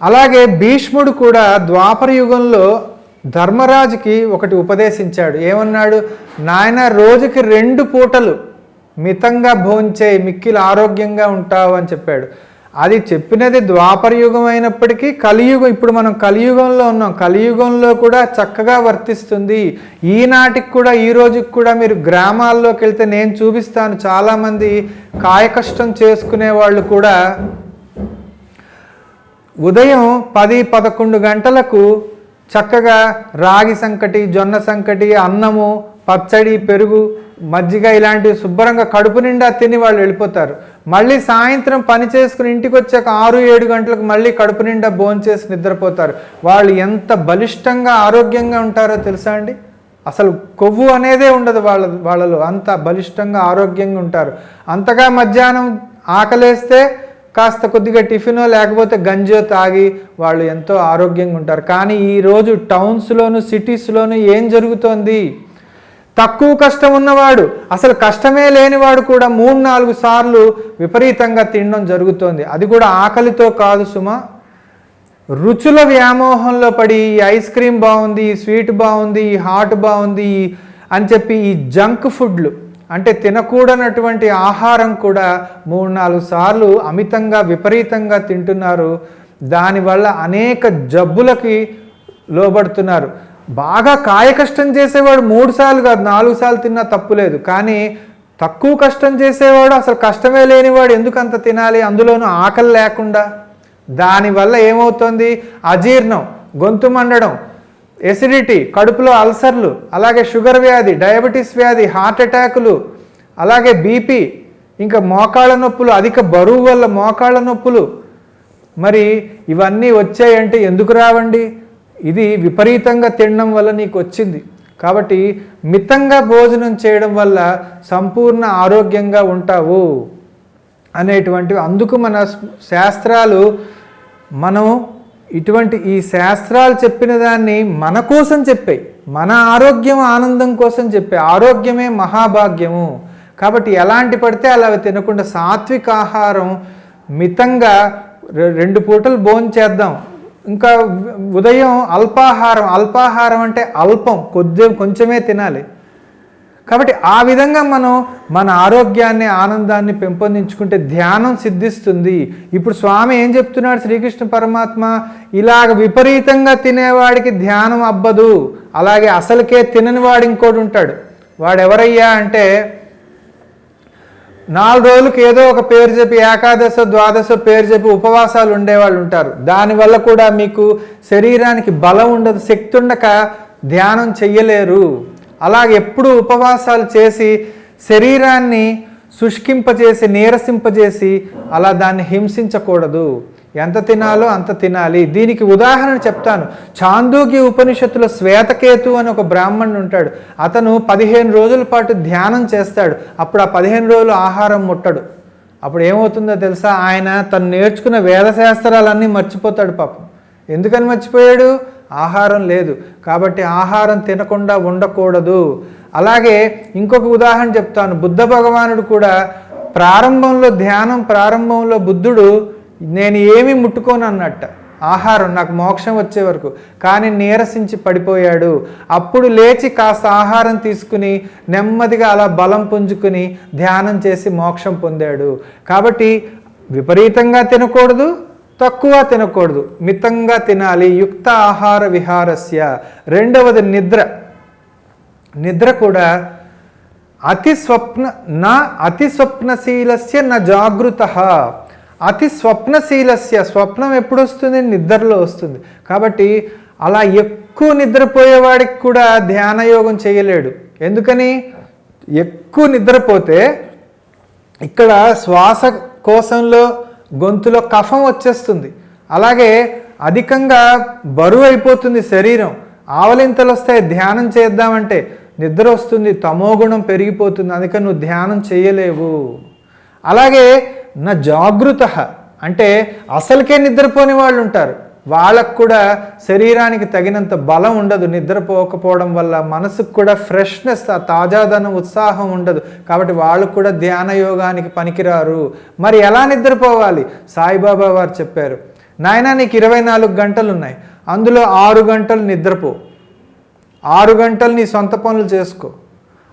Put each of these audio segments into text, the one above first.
అలాగే భీష్ముడు కూడా ద్వాపర యుగంలో ధర్మరాజుకి ఒకటి ఉపదేశించాడు. ఏమన్నాడు? నాయన రోజుకి రెండు పూటలు మితంగా భోంచే మిక్కిలు ఆరోగ్యంగా ఉంటావు అని చెప్పాడు. అది చెప్పినది ద్వాపర యుగం అయినప్పటికీ కలియుగం ఇప్పుడు మనం కలియుగంలో ఉన్నాం. కలియుగంలో కూడా చక్కగా వర్తిస్తుంది. ఈనాటికి కూడా ఈ రోజుకి కూడా మీరు గ్రామాల్లోకి వెళ్తే నేను చూపిస్తాను. చాలామంది కాయకష్టం చేసుకునే వాళ్ళు కూడా ఉదయం పది పదకొండు గంటలకు చక్కగా రాగి సంకటి జొన్న సంకటి అన్నము పచ్చడి పెరుగు మజ్జిగ ఇలాంటివి శుభ్రంగా కడుపు నిండా తిని వాళ్ళు వెళ్ళిపోతారు. మళ్ళీ సాయంత్రం పని చేసుకుని ఇంటికి వచ్చాక ఆరు ఏడు గంటలకు మళ్ళీ కడుపు నిండా భోంచేసి నిద్రపోతారు. వాళ్ళు ఎంత బలిష్టంగా ఆరోగ్యంగా ఉంటారో తెలుసా అండి? అసలు కొవ్వు అనేదే ఉండదు వాళ్ళ వాళ్ళలో. అంత బలిష్టంగా ఆరోగ్యంగా ఉంటారు. అంతగా మధ్యాహ్నం ఆకలేస్తే కాస్త కొద్దిగా టిఫినో లేకపోతే గంజో తాగి వాళ్ళు ఎంతో ఆరోగ్యంగా ఉంటారు. కానీ ఈరోజు టౌన్స్లోను సిటీస్లోను ఏం జరుగుతోంది? తక్కువ కష్టం ఉన్నవాడు అసలు కష్టమే లేనివాడు కూడా మూడు నాలుగు సార్లు విపరీతంగా తినడం జరుగుతోంది. అది కూడా ఆకలితో కాదు సుమా. రుచుల వ్యామోహంలో పడి ఈ ఐస్ క్రీమ్ బాగుంది ఈ స్వీట్ బాగుంది ఈ హాట్ బాగుంది అని చెప్పి ఈ జంక్ ఫుడ్లు అంటే తినకూడనటువంటి ఆహారం కూడా మూడు నాలుగు సార్లు అమితంగా విపరీతంగా తింటున్నారు. దానివల్ల అనేక జబ్బులకి లోబడుతున్నారు. బాగా కాయ కష్టం చేసేవాడు మూడు సార్లు కాదు నాలుగు సార్లు తిన్నా తప్పులేదు కానీ తక్కువ కష్టం చేసేవాడు అసలు కష్టమే లేనివాడు ఎందుకు అంత తినాలి? అందులోనూ ఆకలి లేకుండా. దానివల్ల ఏమవుతుంది? అజీర్ణం గొంతు మండడం ఎసిడిటీ కడుపులో అల్సర్లు అలాగే షుగర్ వ్యాధి డయాబెటీస్ వ్యాధి హార్ట్ అటాకులు అలాగే బీపీ ఇంకా మోకాళ్ళ నొప్పులు అధిక బరువు వల్ల మోకాళ్ళ నొప్పులు. మరి ఇవన్నీ వచ్చాయంటే ఎందుకు రావండి? ఇది విపరీతంగా తినడం వల్ల నీకు వచ్చింది. కాబట్టి మితంగా భోజనం చేయడం వల్ల సంపూర్ణ ఆరోగ్యంగా ఉంటావు అనేటువంటివి అందుకు మన శాస్త్రాలు మనం ఇటువంటి ఈ శాస్త్రాలు చెప్పిన దాన్ని మన కోసం చెప్పాయి మన ఆరోగ్యం ఆనందం కోసం చెప్పాయి ఆరోగ్యమే మహాభాగ్యము. కాబట్టి ఎలాంటి పడితే అలా తినకుండా సాత్విక ఆహారం మితంగా రె- రెండు పూటలు భోజనం చేద్దాం. ఇంకా ఉదయం అల్పాహారం అల్పాహారం అంటే అల్పం కొద్ది కొంచెమే తినాలి. కాబట్టి ఆ విధంగా మనం మన ఆరోగ్యాన్ని ఆనందాన్ని పెంపొందించుకుంటే ధ్యానం సిద్ధిస్తుంది. ఇప్పుడు స్వామి ఏం చెప్తున్నాడు? శ్రీకృష్ణ పరమాత్మ ఇలాగ విపరీతంగా తినేవాడికి ధ్యానం అబ్బదు. అలాగే అసలుకే తినని వాడు ఇంకోటి ఉంటాడు. వాడు ఎవరయ్యా అంటే నాలుగు రోజులకు ఏదో ఒక పేరు చెప్పి ఏకాదశ ద్వాదశ పేరు చెప్పి ఉపవాసాలు ఉండేవాళ్ళు ఉంటారు. దానివల్ల కూడా మీకు శరీరానికి బలం ఉండదు శక్తి ఉండక ధ్యానం చెయ్యలేరు. అలాగే ఎప్పుడు ఉపవాసాలు చేసి శరీరాన్ని శుష్కింపజేసి నీరసింపజేసి అలా దాన్ని హింసించకూడదు. ఎంత తినాలో అంత తినాలి. దీనికి ఉదాహరణ చెప్తాను. చాందోగి ఉపనిషత్తులో శ్వేతకేతు అని ఒక బ్రాహ్మణుడు ఉంటాడు. అతను పదిహేను రోజుల పాటు ధ్యానం చేస్తాడు. అప్పుడు ఆ పదిహేను రోజులు ఆహారం ముట్టడు. అప్పుడు ఏమవుతుందో తెలుసా? ఆయన తను నేర్చుకున్న వేదశాస్త్రాలన్నీ మర్చిపోతాడు పాపం. ఎందుకని మర్చిపోయాడు? ఆహారం లేదు. కాబట్టి ఆహారం తినకుండా ఉండకూడదు. అలాగే ఇంకొక ఉదాహరణ చెప్తాను. బుద్ధ భగవానుడు కూడా ప్రారంభంలో ధ్యానం ప్రారంభంలో బుద్ధుడు నేను ఏమీ ముట్టుకోను అన్నట్ట. ఆహారం నాకు మోక్షం వచ్చే వరకు. కానీ నీరసించి పడిపోయాడు. అప్పుడు లేచి కాస్త ఆహారం తీసుకుని నెమ్మదిగా అలా బలం పుంజుకుని ధ్యానం చేసి మోక్షం పొందాడు. కాబట్టి విపరీతంగా తినకూడదు. తక్కువ తినకూడదు. మితంగా తినాలి. యుక్త ఆహార విహారస్య. రెండవది నిద్ర. నిద్ర కూడా అతి స్వప్న నా అతి స్వప్నశీలస్య నా జాగృత. అతి స్వప్నశీలస్య. స్వప్నం ఎప్పుడు వస్తుంది నిద్రలో వస్తుంది. కాబట్టి అలా ఎక్కువ నిద్రపోయేవాడికి కూడా ధ్యానయోగం చేయలేడు. ఎందుకని? ఎక్కువ నిద్రపోతే ఇక్కడ శ్వాస కోశంలో గొంతులో కఫం వచ్చేస్తుంది. అలాగే అధికంగా బరువు అయిపోతుంది శరీరం. ఆవలింతలు వస్తాయి ధ్యానం చేద్దామంటే. నిద్ర వస్తుంది తమోగుణం పెరిగిపోతుంది అందుకని నువ్వు ధ్యానం చేయలేవు. అలాగే నా జాగృత అంటే అసలుకే నిద్రపోని వాళ్ళు ఉంటారు వాళ్ళకు కూడా శరీరానికి తగినంత బలం ఉండదు. నిద్రపోకపోవడం వల్ల మనసుకు కూడా ఫ్రెష్నెస్ ఆ తాజాదనం ఉత్సాహం ఉండదు. కాబట్టి వాళ్ళు కూడా ధ్యాన యోగానికి పనికిరారు. మరి ఎలా నిద్రపోవాలి? సాయిబాబా వారు చెప్పారు. నాయన నీకు ఇరవై నాలుగు గంటలు ఉన్నాయి అందులో ఆరు గంటలు నిద్రపో. ఆరు గంటలు నీ సొంత పనులు చేసుకో.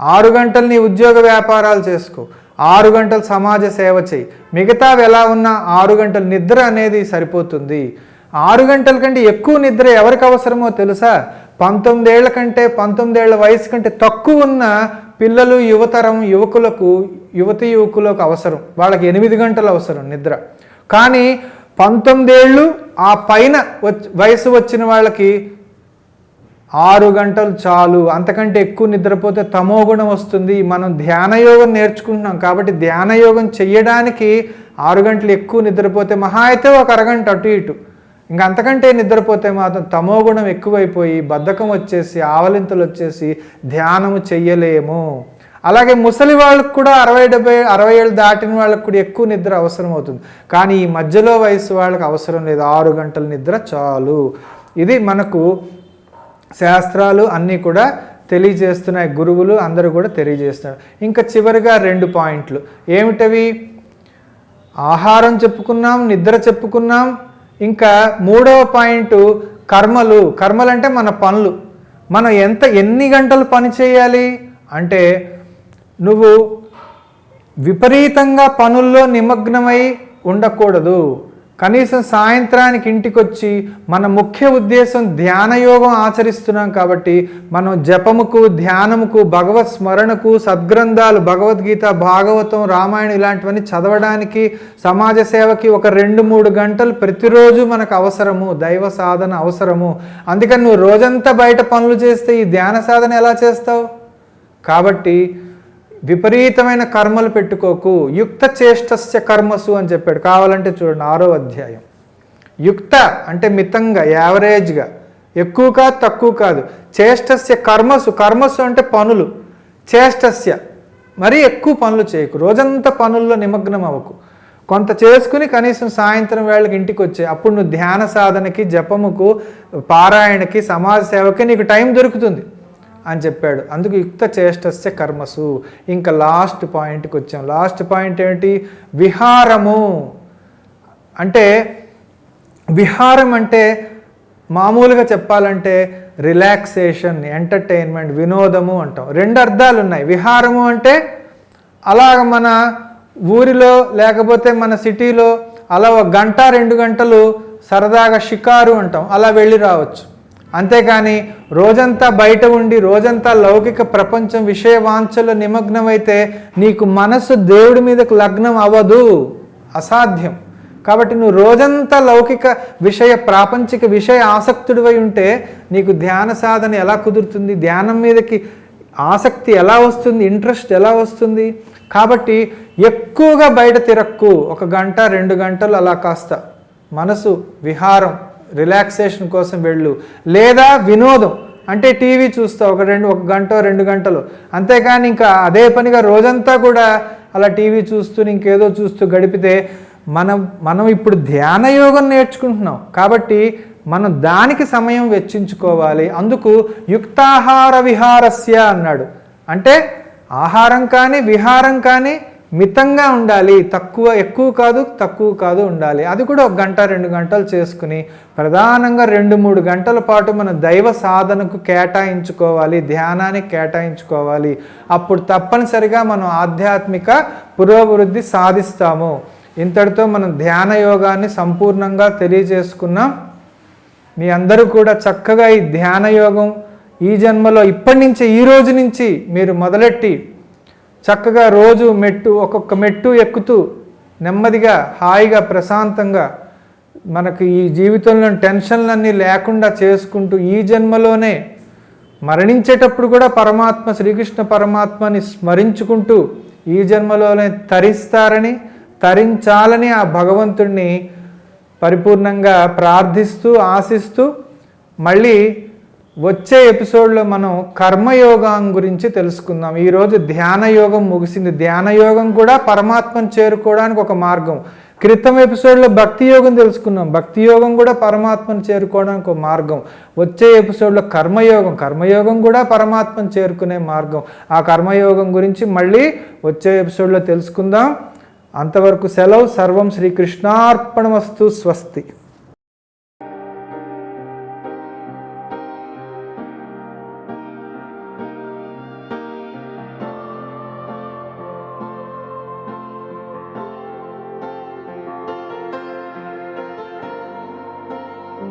ఆరు గంటలు నీ ఉద్యోగ వ్యాపారాలు చేసుకో. ఆరు గంటలు సమాజ సేవ చేయి. మిగతావి ఎలా ఉన్నా ఆరు గంటల నిద్ర అనేది సరిపోతుంది. ఆరు గంటల కంటే ఎక్కువ నిద్ర ఎవరికి అవసరమో తెలుసా? పంతొమ్మిదేళ్ళ కంటే పంతొమ్మిదేళ్ళ వయసు కంటే తక్కువ ఉన్న పిల్లలు యువతరం యువకులకు యువతి యువకులకు అవసరం. వాళ్ళకి ఎనిమిది గంటలు అవసరం నిద్ర. కానీ పంతొమ్మిదేళ్ళు ఆ పైన వయసు వచ్చిన వాళ్ళకి ఆరు గంటలు చాలు. అంతకంటే ఎక్కువ నిద్రపోతే తమోగుణం వస్తుంది. మనం ధ్యానయోగం నేర్చుకుంటున్నాం కాబట్టి ధ్యానయోగం చేయడానికి ఆరు గంటలు ఎక్కువ నిద్రపోతే మహా అయితే ఒక అరగంట అటు ఇటు. ఇంకా అంతకంటే నిద్రపోతే మాత్రం తమోగుణం ఎక్కువైపోయి బద్ధకం వచ్చేసి ఆవలింతలు వచ్చేసి ధ్యానము చెయ్యలేము. అలాగే ముసలి వాళ్ళకు కూడా అరవై డెబ్బై అరవై ఏళ్ళు దాటిన వాళ్ళకు కూడా ఎక్కువ నిద్ర అవసరం అవుతుంది కానీ ఈ మధ్యలో వయసు వాళ్ళకి అవసరం లేదు. ఆరు గంటల నిద్ర చాలు. ఇది మనకు శాస్త్రాలు అన్నీ కూడా తెలియజేస్తున్నాయి. గురువులు అందరూ కూడా తెలియజేస్తున్నారు. ఇంకా చివరిగా రెండు పాయింట్లు. ఏమిటవి? ఆహారం చెప్పుకున్నాం నిద్ర చెప్పుకున్నాం ఇంకా మూడవ పాయింట్ కర్మలు. కర్మలు అంటే మన పనులు. మనం ఎంత ఎన్ని గంటలు పని చేయాలి? అంటే నువ్వు విపరీతంగా పనుల్లో నిమగ్నమై ఉండకూడదు. కనీసం సాయంత్రానికి ఇంటికి వచ్చి మన ముఖ్య ఉద్దేశం ధ్యానయోగం ఆచరిస్తున్నాం కాబట్టి మనం జపముకు ధ్యానముకు భగవత్ స్మరణకు సద్గ్రంథాలు భగవద్గీత భాగవతం రామాయణం ఇలాంటివన్నీ చదవడానికి సమాజ సేవకి ఒక రెండు మూడు గంటలు ప్రతిరోజు మనకు అవసరము దైవ సాధన అవసరము. అందుకని నువ్వు రోజంతా బయట పనులు చేస్తే ఈ ధ్యాన సాధన ఎలా చేస్తావు? కాబట్టి విపరీతమైన కర్మలు పెట్టుకోకు యుక్త చేష్టస్య కర్మసు అని చెప్పాడు. కావాలంటే చూడండి ఆరో అధ్యాయం. యుక్త అంటే మితంగా యావరేజ్గా. ఎక్కువ కాదు తక్కువ కాదు. చేష్టస్య కర్మసు కర్మసు అంటే పనులు. చేష్టస్య మరీ ఎక్కువ పనులు చేయకు. రోజంతా పనుల్లో నిమగ్నం అవ్వకు. కొంత చేసుకుని కనీసం సాయంత్రం వేళకి ఇంటికి వచ్చే అప్పుడు నువ్వు ధ్యాన సాధనకి జపముకు పారాయణకి సమాజ సేవకి నీకు టైం దొరుకుతుంది. అని చెప్పాడు. అందుకు యుక్త చేష్టస్య కర్మసు. ఇంకా లాస్ట్ పాయింట్కి వచ్చాం. లాస్ట్ పాయింట్ ఏంటి విహారము. అంటే విహారం అంటే మామూలుగా చెప్పాలంటే రిలాక్సేషన్ ఎంటర్టైన్మెంట్ వినోదము అంటాం. రెండు అర్థాలు ఉన్నాయి. విహారము అంటే అలాగ మన ఊరిలో లేకపోతే మన సిటీలో అలా ఒక గంట రెండు గంటలు సరదాగా షికారు అంటాం. అలా వెళ్ళి రావచ్చు. అంతేకాని రోజంతా బయట ఉండి రోజంతా లౌకిక ప్రపంచం విషయ వాంఛలో నిమగ్నమైతే నీకు మనసు దేవుడి మీదకు లగ్నం అవ్వదు. అసాధ్యం. కాబట్టి నువ్వు రోజంతా లౌకిక విషయ ప్రాపంచిక విషయ ఆసక్తుడివై ఉంటే నీకు ధ్యాన సాధన ఎలా కుదురుతుంది? ధ్యానం మీదకి ఆసక్తి ఎలా వస్తుంది? ఇంట్రెస్ట్ ఎలా వస్తుంది? కాబట్టి ఎక్కువగా బయట తిరక్కు. ఒక గంట రెండు గంటలు అలా కాస్త. మనసు విహారం. రిలాక్సేషన్ కోసం వెళ్ళు. లేదా వినోదం. అంటే టీవీ చూస్తావు ఒక రెండు ఒక గంట రెండు గంటలు. అంతేకాని ఇంకా అదే పనిగా రోజంతా కూడా అలా టీవీ చూస్తూ ఇంకేదో చూస్తూ గడిపితే మనం మనం ఇప్పుడు ధ్యాన యోగం నేర్చుకుంటున్నాం. కాబట్టి మనం దానికి సమయం వెచ్చించుకోవాలి. అందుకు యుక్తాహార విహారస్య అన్నాడు. అంటే ఆహారం కానీ విహారం కానీ మితంగా ఉండాలి. తక్కువ ఎక్కువ కాదు తక్కువ కాదు ఉండాలి. అది కూడా ఒక గంట రెండు గంటలు చేసుకుని ప్రధానంగా రెండు మూడు గంటల పాటు మన దైవ సాధనకు కేటాయించుకోవాలి. ధ్యానానికి కేటాయించుకోవాలి. అప్పుడు తప్పనిసరిగా మనం ఆధ్యాత్మిక పురోభివృద్ధి సాధిస్తాము. ఇంతటితో మనం ధ్యాన యోగాన్ని సంపూర్ణంగా తెలియజేసుకున్నాం. మీ అందరూ కూడా చక్కగా ఈ ధ్యాన యోగం ఈ జన్మలో ఇప్పటి నుంచి ఈ రోజు నుంచి మీరు మొదలెట్టి చక్కగా రోజు మెట్టు ఒక్కొక్క మెట్టు ఎక్కుతూ నెమ్మదిగా హాయిగా ప్రశాంతంగా మనకు ఈ జీవితంలో టెన్షన్లన్నీ లేకుండా చేసుకుంటూ ఈ జన్మలోనే మరణించేటప్పుడు కూడా పరమాత్మ శ్రీకృష్ణ పరమాత్మని స్మరించుకుంటూ ఈ జన్మలోనే తరిస్తారని తరించాలని ఆ భగవంతుణ్ణి పరిపూర్ణంగా ప్రార్థిస్తూ ఆశిస్తూ మళ్ళీ వచ్చే ఎపిసోడ్లో మనం కర్మయోగం గురించి తెలుసుకుందాం. ఈరోజు ధ్యాన యోగం ముగిసింది. ధ్యాన యోగం కూడా పరమాత్మను చేరుకోవడానికి ఒక మార్గం. క్రితం ఎపిసోడ్లో భక్తి యోగం తెలుసుకున్నాం. భక్తి యోగం కూడా పరమాత్మను చేరుకోవడానికి ఒక మార్గం. వచ్చే ఎపిసోడ్లో కర్మయోగం. కర్మయోగం కూడా పరమాత్మను చేరుకునే మార్గం. ఆ కర్మయోగం గురించి మళ్ళీ వచ్చే ఎపిసోడ్లో తెలుసుకుందాం. అంతవరకు సెలవు. సర్వం శ్రీకృష్ణార్పణమస్తు. స్వస్తి.